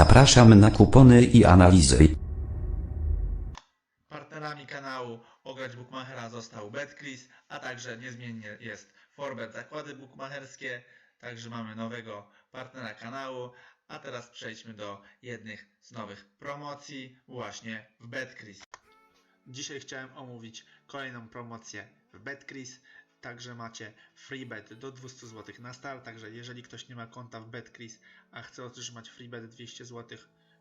Zapraszam na kupony i analizy. Partnerami kanału Ograć Bookmachera został BetCris, a także niezmiennie jest Forbet Zakłady Bookmacherskie. Także mamy nowego partnera kanału. A teraz przejdźmy do jednych z nowych promocji właśnie w BetCris. Dzisiaj chciałem omówić kolejną promocję w BetCris. Także macie freebet do 200 zł na start. Także jeżeli ktoś nie ma konta w BetCris, a chce otrzymać freebet 200 zł,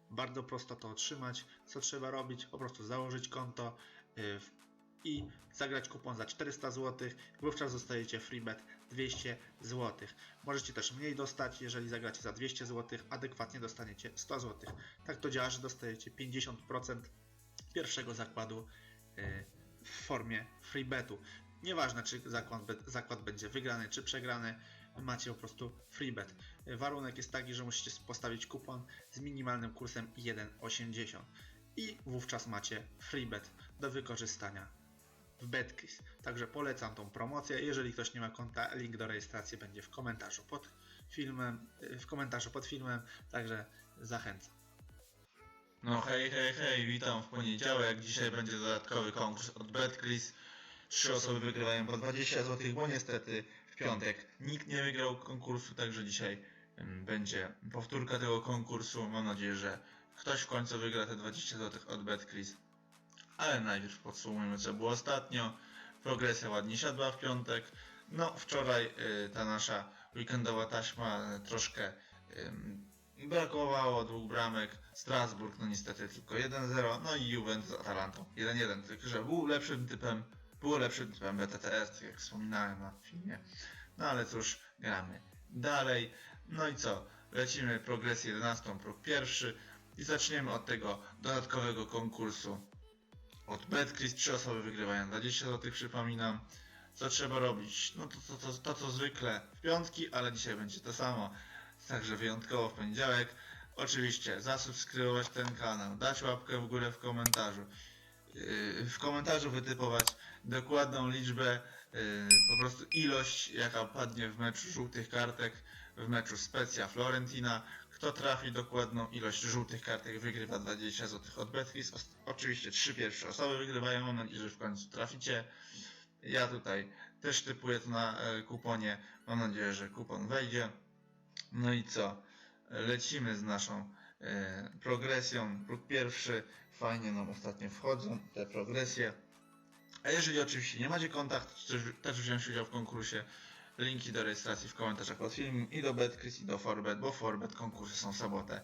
bardzo prosto to otrzymać. Co trzeba robić? Po prostu założyć konto y, i zagrać kupon za 400 zł. Wówczas dostajecie freebet 200 zł. Możecie też mniej dostać, jeżeli zagracie za 200 zł, adekwatnie dostaniecie 100 zł. Tak to działa, że dostajecie 50% pierwszego zakładu y, w formie freebetu. Nieważne, czy zakład, zakład będzie wygrany, czy przegrany, macie po prostu freebet. Y, Warunek jest taki, że musicie postawić kupon z minimalnym kursem 1,80 i wówczas macie freebet do wykorzystania w BetCris. Także polecam tą promocję. Jeżeli ktoś nie ma konta, link do rejestracji będzie w komentarzu pod filmem, w komentarzu pod filmem, także zachęcam. No hej, hej, hej, witam w poniedziałek. Dzisiaj będzie dodatkowy konkurs od BetCris. Trzy osoby wygrywają po 20 zł, bo niestety w piątek nikt nie wygrał konkursu, także dzisiaj będzie powtórka tego konkursu. Mam nadzieję, że ktoś w końcu wygra te 20 zł od BetCris. Ale najpierw podsumujmy co było ostatnio. Progresja ładnie siadła w piątek. No wczoraj y, ta nasza weekendowa taśma y, troszkę ym, brakowało dwóch bramek. Strasburg no niestety tylko 1-0. No i Juventus z Atalantą 1-1. Tylko że był lepszym typem, było lepszym typem BTTS, tak jak wspominałem na filmie. No ale cóż, gramy dalej. No i co? Lecimy progresję 11, próg pierwszy i zaczniemy od tego dodatkowego konkursu od BetCris. Trzy osoby wygrywają 20 zł, przypominam. Co trzeba robić? No to, to, to, to co zwykle w piątki, ale dzisiaj będzie to samo. Także wyjątkowo w poniedziałek. Oczywiście zasubskrybować ten kanał, dać łapkę w górę w komentarzu. Yy, W komentarzu wytypować dokładną liczbę, yy, po prostu ilość jaka padnie w meczu żółtych kartek, w meczu Specja Florentina. Kto trafi dokładną ilość żółtych kartek wygrywa 20 zł od Betcris. Os- Oczywiście trzy pierwsze osoby wygrywają, mam nadzieję, że w końcu traficie. Ja tutaj też typuję to na e, kuponie, mam nadzieję, że kupon wejdzie. No i co? Lecimy z naszą progresją. Próg pierwszy, fajnie nam ostatnio wchodzą te progresje. A jeżeli oczywiście nie macie konta, chcecie też, wziąć udział w konkursie, linki do rejestracji w komentarzach pod filmem i do BetCris i do Forbet, bo Forbet konkursy są w sobotę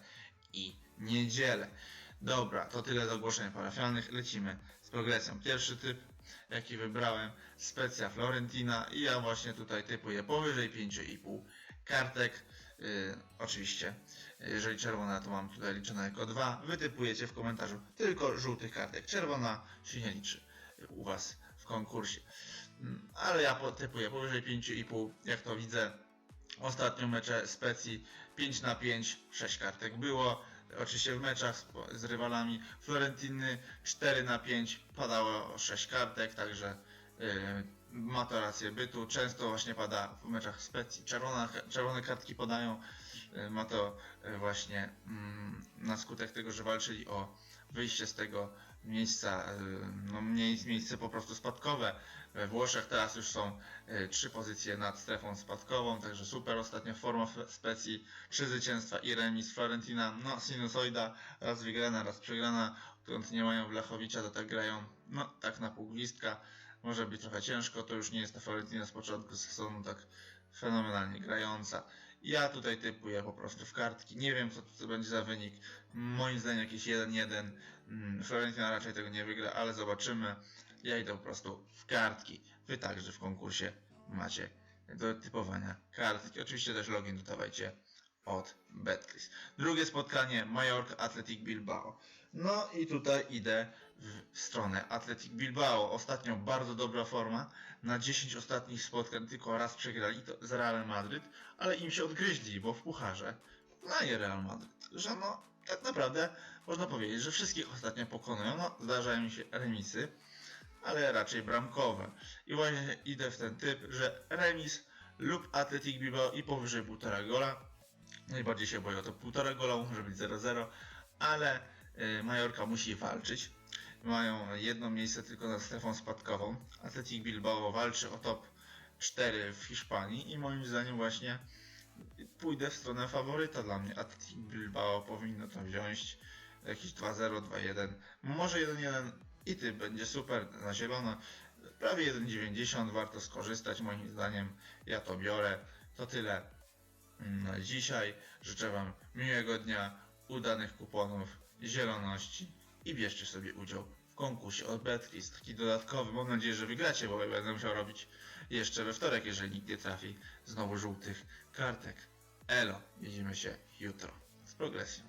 i niedzielę. Dobra, to tyle do ogłoszeń parafialnych. Lecimy z progresją. Pierwszy typ, jaki wybrałem, Specja Florentina i ja właśnie tutaj typuję powyżej 5,5 kartek. Yy, oczywiście, jeżeli czerwona, to mam tutaj liczone jako 2. Wy typujecie w komentarzu tylko żółtych kartek. Czerwona się nie liczy u Was w konkursie. Mm, Ale ja typuję powyżej 5,5, jak to widzę. Ostatnio mecze specji 5 na 5, 6 kartek było. Oczywiście w meczach z, z rywalami Florentiny 4 na 5 padało 6 kartek, także yy, ma to rację bytu. Często właśnie pada w meczach specji. Czerwona, czerwone kartki podają. Yy, ma to yy, właśnie mm, na skutek tego, że walczyli o wyjście z tego miejsca, yy, no mniej, miejsce po prostu spadkowe. We Włoszech teraz już są y, trzy pozycje nad strefą spadkową, także super ostatnia forma specji, trzy zwycięstwa i remis Florentina, no sinusoida, raz wygrana, raz przegrana, odkąd nie mają Blachowicza, to tak grają, no tak na pół gwizdka, może być trochę ciężko, to już nie jest ta Florentina z początku sezonu tak fenomenalnie grająca. Ja tutaj typuję po prostu w kartki, nie wiem co to będzie za wynik, moim zdaniem jakieś 1-1, Mm, Florentina raczej tego nie wygra, ale zobaczymy. Ja idę po prostu w kartki. Wy także w konkursie macie do typowania kartki. Oczywiście też login dodawajcie od Betcris. Drugie spotkanie Mallorca Athletic Bilbao. No i tutaj idę w stronę Athletic Bilbao. Ostatnio bardzo dobra forma. Na 10 ostatnich spotkań tylko raz przegrali z Real Madryt, ale im się odgryźli, bo w pucharze znaje Real Madryt. Że no, tak naprawdę można powiedzieć, że wszystkich ostatnio pokonują. No, zdarzają się remisy, ale raczej bramkowe. I właśnie idę w ten typ, że remis lub Athletic Bilbao i powyżej 1,5 gola. Najbardziej się boję o to półtora golą, żeby być 0-0, ale y, Majorka musi walczyć. Mają jedno miejsce tylko nad strefą spadkową. Athletic Bilbao walczy o top 4 w Hiszpanii i moim zdaniem właśnie pójdę w stronę faworyta dla mnie. Athletic Bilbao powinno to wziąć. Jakieś 2-0, 2-1, może 1-1 i ty będzie super na zielono. Prawie 1,90 warto skorzystać moim zdaniem. Ja to biorę. To tyle na dzisiaj. Życzę Wam miłego dnia, udanych kuponów, zieloności i bierzcie sobie udział w konkursie od Betcris. Taki dodatkowy. Mam nadzieję, że wygracie, bo ja będę musiał robić jeszcze we wtorek, jeżeli nikt nie trafi znowu żółtych kartek. Elo, widzimy się jutro z progresją.